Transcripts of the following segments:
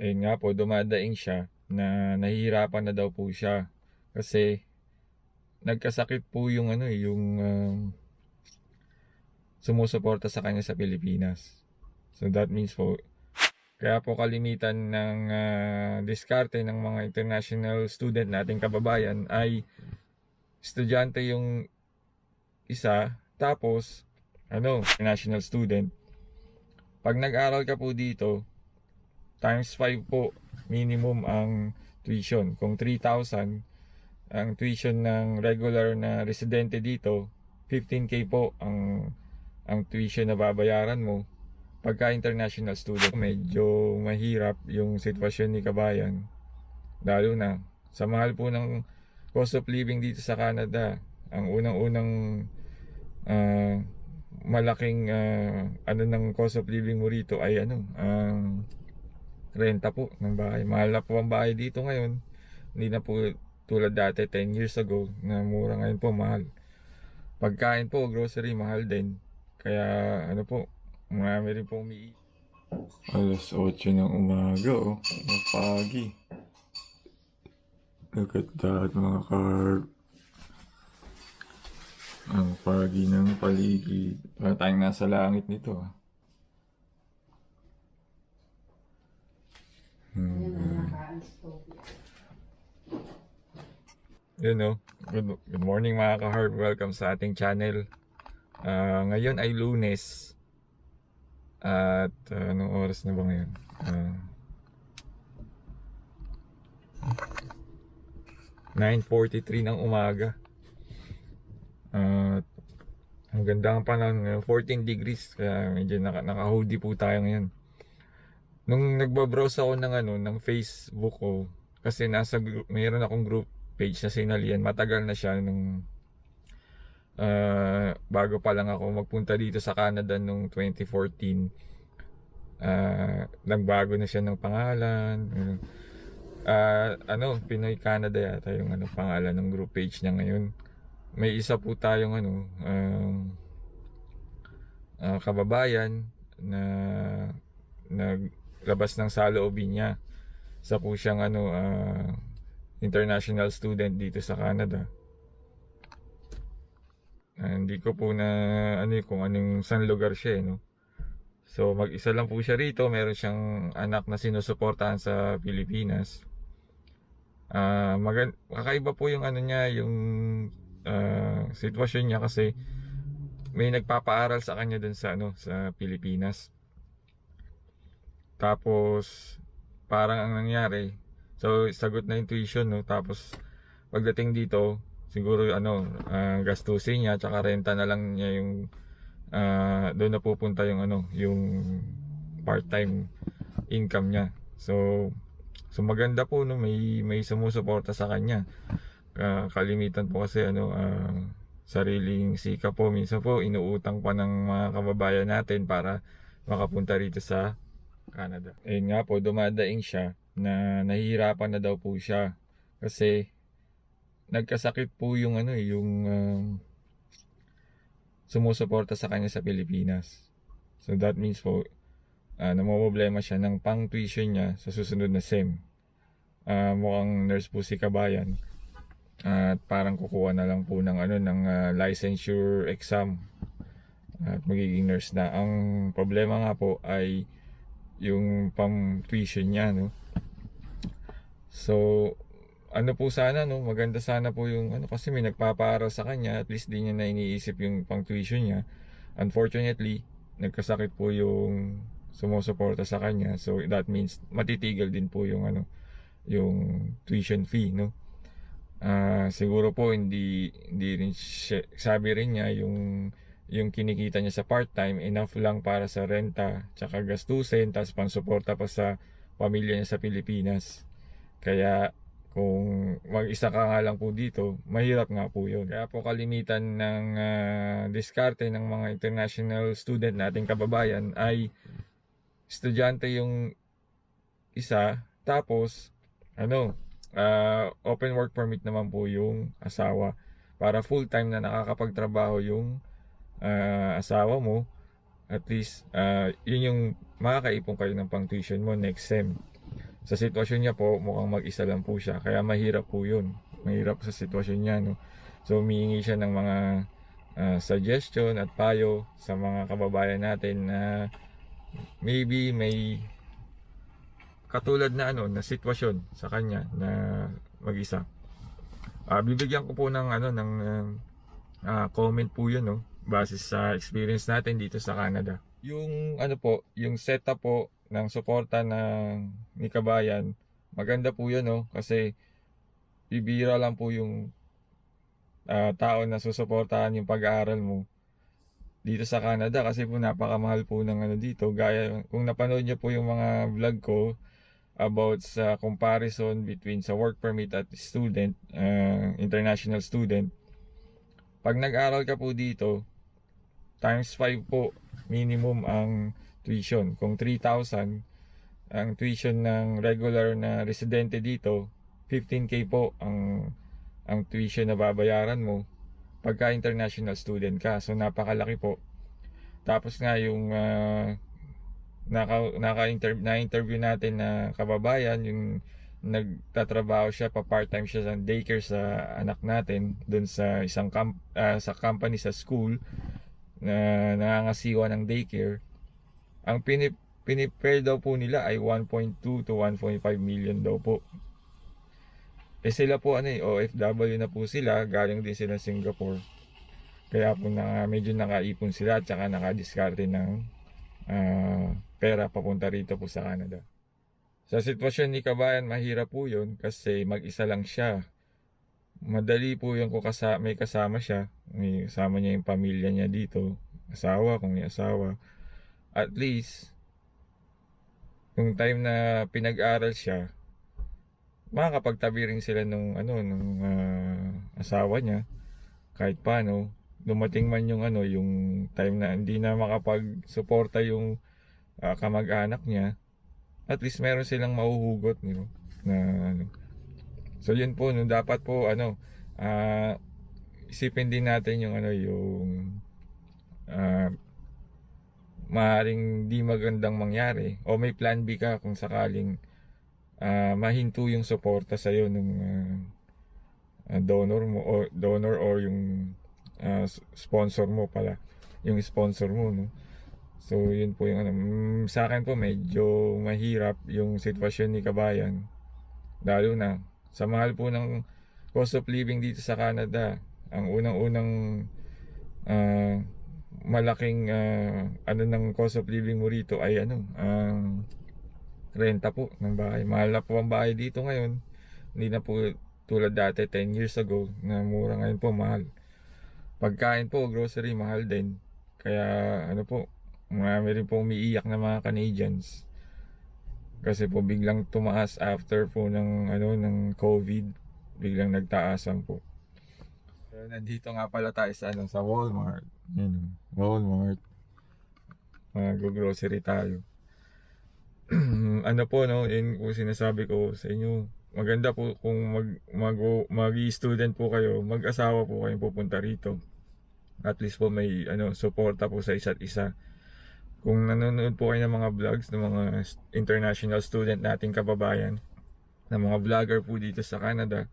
ayun nga po, dumadaing siya na nahihirapan na daw po siya. Kasi nagkasakit po yung ano eh, yung um, sumusuporta sa kanya sa Pilipinas. So that means po, kaya po kalimitan ng ah, diskarte ng mga international student nating kababayan ay estudyante yung isa, tapos ano, international student. Pag nag-aral ka po dito, times 5 po minimum ang tuition. Kung 3,000 ang tuition ng regular na residente dito, 15k po ang ang tuition na babayaran mo. Pagka international student, medyo mahirap yung sitwasyon ni Kabayan. Lalo na sa mahal po ng cost of living dito sa Canada. Ang unang-unang ah, malaking ah, ano ng cost of living mo rito ay ano, ang renta po ng bahay. Mahal na po ang bahay dito ngayon. Hindi na po tulad dati 10 years ago na mura ngayon po mahal. Pagkain po, grocery mahal din. Kaya ano po, marami rin po umi Alas 8 ng umaga oh. Mapagi. Look at that mga car. Ang pagi ng paligid. Para tayong nasa langit nito ah. Hmm. Yun no. Good, good morning mga ka-heart. Welcome sa ating channel. Ah, ngayon ay lunes. At ah, anong oras na ba ngayon? Ah, 9.43 ng umaga. At ang ganda ng panahon ngayon. 14 degrees. Kaya medyo naka, naka-hoodie po tayo ngayon. Nung nagbabrowse ako ng ano, ng Facebook ko, kasi nasa group, mayroon akong group page na sinalian. Matagal na siya nung ah, bago pa lang ako magpunta dito sa Canada nung 2014. Ah, nagbago na siya ng pangalan. Ah, ano, Pinoy Canada yata yung ano pangalan ng group page niya ngayon. May isa po tayong ano, um, ah, kababayan na naglabas ng saloobin niya. Isa po siyang ano, ah, international student dito sa Canada. Ah, hindi ko po na ano eh, kung anong saan lugar siya eh, no. So mag-isa lang po siya rito, meron siyang anak na sinusuportahan sa Pilipinas. Ah, magan kakaiba po yung ano niya, yung ah, sitwasyon niya kasi may nagpapaaral sa kanya dun sa ano sa Pilipinas. Tapos parang ang nangyari, so sagot na yung tuition no, tapos pagdating dito, siguro ano, ah, gastusin niya tsaka renta na lang niya yung ah, doon na pupunta yung ano, yung part-time income niya. So so maganda po no, may may sumusuporta sa kanya. Ah, kalimitan po kasi ano ah, sariling sika po minsan po inuutang pa ng mga kababayan natin para makapunta rito sa Canada. Ayun nga po, dumadaing siya na nahihirapan na daw po siya kasi nagkasakit po yung ano eh, yung um, sumusuporta sa kanya sa Pilipinas. So that means po, uh, namumblema siya ng pang tuition niya sa susunod na SEM. Ah, mukhang nurse po si Kabayan. At parang kukuha na lang po ng ano ng ah, licensure exam at magiging nurse na. Ang problema nga po ay yung pang tuition niya no. So ano po sana no, maganda sana po yung ano kasi may nagpapaaral sa kanya, at least di niya na iniisip yung pang tuition niya. Unfortunately, nagkasakit po yung sumusuporta sa kanya. So that means matitigil din po yung ano, yung tuition fee no. Ah, siguro po hindi hindi rin siya, sabi rin niya yung yung kinikita niya sa part-time enough lang para sa renta tsaka gastusin tapos pansuporta pa sa pamilya niya sa Pilipinas. Kaya kung mag-isa ka nga lang po dito, mahirap nga po yun. Kaya po kalimitan ng ah, diskarte ng mga international student nating kababayan ay estudyante yung isa, tapos ano, ah, open work permit naman po yung asawa para full-time na nakakapagtrabaho yung ah, asawa mo. At least, ah, yun yung makakaipon kayo ng pang tuition mo next sem. sa sitwasyon niya po, mukhang mag-isa lang po siya. Kaya mahirap po yun. Mahirap sa sitwasyon niya. No? So, humihingi siya ng mga ah, suggestion at payo sa mga kababayan natin na maybe may katulad na ano na sitwasyon sa kanya na mag-isa. Ah, bibigyan ko po ng ano ng ah, comment po 'yun no base sa experience natin dito sa Canada. Yung ano po, yung setup po ng suporta ng ni Kabayan, maganda po 'yun no kasi bibira lang po yung ah, tao na susuportahan yung pag-aaral mo dito sa Canada kasi po napakamahal po ng ano dito. Gaya kung napanood niyo po yung mga vlog ko about sa comparison between sa work permit at student, uh, international student. Pag nag-aral ka po dito, times 5 po minimum ang tuition. Kung 3,000 ang tuition ng regular na residente dito, 15k po ang ang tuition na babayaran mo pagka international student ka. So napakalaki po. Tapos nga yung ah, naka, naka na-interview natin na kababayan, yung nagtatrabaho siya, pa part-time siya sa daycare sa anak natin, doon sa isang camp, ah, sa company sa school na nangangasiwa ng daycare. Ang pinip pinipare daw po nila ay 1.2 to 1.5 million daw po. Eh sila po ano eh, OFW na po sila, galing din sila Singapore. Kaya po na medyo nakaipon sila at saka nakadiskarte ng ah, pera papunta rito po sa Canada. Sa sitwasyon ni Kabayan, mahirap po yun kasi mag-isa lang siya. Madali po yung kung kasa, may kasama siya. May kasama niya yung pamilya niya dito. Asawa, kung may asawa. At least, kung time na pinag-aral siya, makakapagtabi rin sila nung ano nung ah, asawa niya kahit paano dumating man yung ano yung time na hindi na makapag-suporta yung ah, kamag-anak niya at least meron silang mahuhugot you know, na ano. So yun po no dapat po ano ah, isipin din natin yung ano yung ah, maaring di magandang mangyari o may plan B ka kung sakaling ah, mahinto yung suporta sa iyo ng donor mo o donor or yung s- sponsor mo pala yung sponsor mo no so yun po yung ano Mm, sa akin po medyo mahirap yung sitwasyon ni Kabayan lalo na sa mahal po ng cost of living dito sa Canada ang unang-unang ah, malaking ah, ano ng cost of living mo rito ay ano ang renta po ng bahay. Mahal na po ang bahay dito ngayon. Hindi na po tulad dati 10 years ago na mura ngayon po mahal. Pagkain po, grocery mahal din. Kaya ano po, marami rin po umiiyak na mga Canadians. Kasi po biglang tumaas after po ng ano ng COVID, biglang nagtaasan po. So, nandito nga pala tayo sa ano sa Walmart. Yun, Walmart. Mag-grocery tayo. ano po no, yun po sinasabi ko sa inyo. Maganda po kung mag mag mag-student po kayo, mag-asawa po kayong pupunta rito. At least po may ano suporta po sa isa't isa. Kung nanonood po kayo ng mga vlogs ng mga international student nating kababayan, ng mga vlogger po dito sa Canada,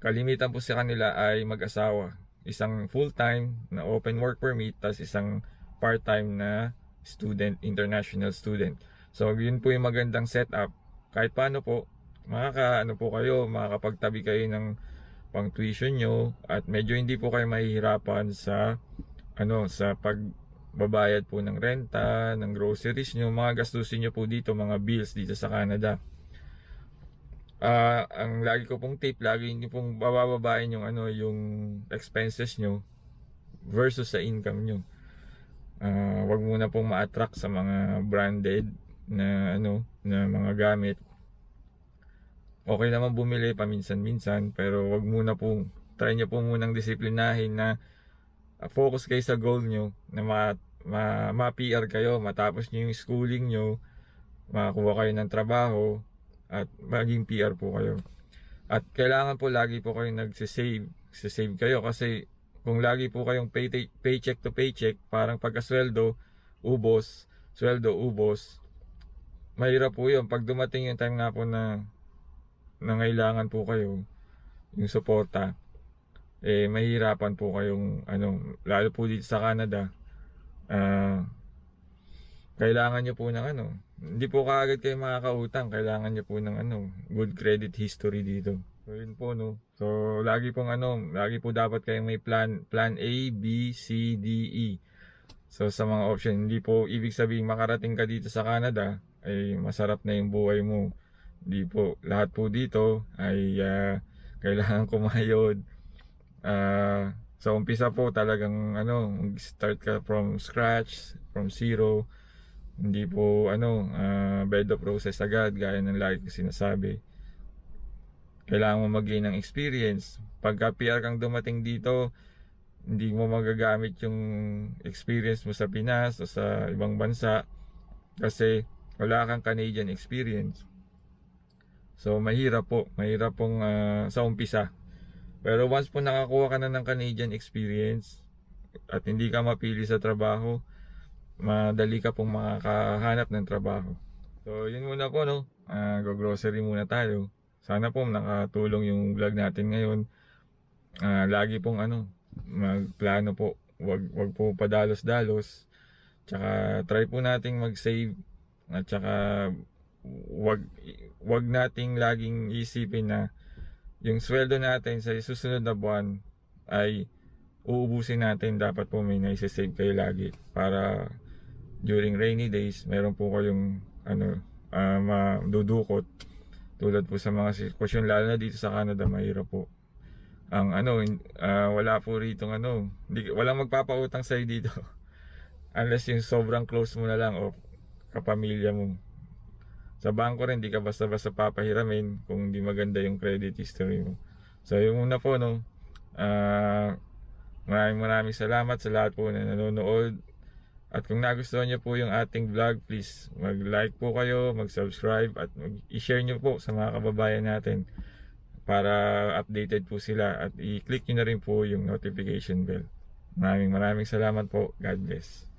kalimitan po sa kanila ay mag-asawa. Isang full-time na open work permit, tas isang part-time na student, international student. So, yun po yung magandang setup. Kahit paano po, makaka, ano po kayo, makakapagtabi kayo ng pang tuition nyo at medyo hindi po kayo mahihirapan sa ano sa pagbabayad po ng renta, ng groceries nyo, mga gastusin nyo po dito, mga bills dito sa Canada. Ah, ang lagi ko pong tip, lagi niyo pong babababain yung ano, yung expenses nyo versus sa income nyo. Ah, wag muna pong ma-attract sa mga branded na ano, na mga gamit. Okay naman bumili paminsan-minsan, pero wag muna po try niyo po munang disiplinahin na focus kayo sa goal nyo na ma, ma, ma-PR kayo, matapos nyo yung schooling nyo, makakuha kayo ng trabaho, at maging PR po kayo. At kailangan po lagi po kayong nagsisave. Sisave kayo kasi kung lagi po kayong pay, paycheck to paycheck, parang pagkasweldo, ubos, sweldo, ubos, mahirap po yun. Pag dumating yung time nga po na nangailangan po kayo, yung suporta, eh, mahirapan po kayong, ano, lalo po dito sa Canada, ah, kailangan nyo po ng ano, hindi po kaagad kayo makakautang, kailangan nyo po ng ano, good credit history dito. So yun po no. So lagi pong ano, lagi po dapat kayong may plan plan A, B, C, D, E. So sa mga option, hindi po ibig sabihin makarating ka dito sa Canada ay masarap na yung buhay mo. Hindi po lahat po dito ay ah, kailangan kumayod. Ah, sa umpisa po talagang ano, start ka from scratch, from zero. Hindi po ano, ah, bed of roses agad gaya ng lagi ko sinasabi kailangan mo mag-gain ng experience. Pagka PR kang dumating dito, hindi mo magagamit yung experience mo sa Pinas o sa ibang bansa kasi wala kang Canadian experience. So mahirap po, mahirap pong ah, sa umpisa. Pero once po nakakuha ka na ng Canadian experience at hindi ka mapili sa trabaho, madali ka pong makakahanap ng trabaho. So yun muna po no, Ah, go-grocery muna tayo. Sana po nakatulong yung vlog natin ngayon. Ah, lagi pong ano, magplano po. Wag wag po padalos-dalos. Tsaka try po nating mag-save at tsaka wag wag nating laging isipin na yung sweldo natin sa susunod na buwan ay uubusin natin. Dapat po may naisasave kayo lagi para during rainy days, meron po kayong ano, ah, madudukot. Tulad po sa mga sitwasyon lalo na dito sa Canada mahirap po. Ang ano ah, wala po rito ano hindi, walang magpapautang sa'yo dito. Unless yung sobrang close mo na lang o kapamilya mo sa bangko rin hindi ka basta-basta papahiramin kung hindi maganda yung credit history mo so yung una po no ah, maraming maraming salamat sa lahat po na nanonood at kung nagustuhan niyo po yung ating vlog, please mag-like po kayo, mag-subscribe at mag-share niyo po sa mga kababayan natin para updated po sila at i-click niyo na rin po yung notification bell. Maraming maraming salamat po. God bless.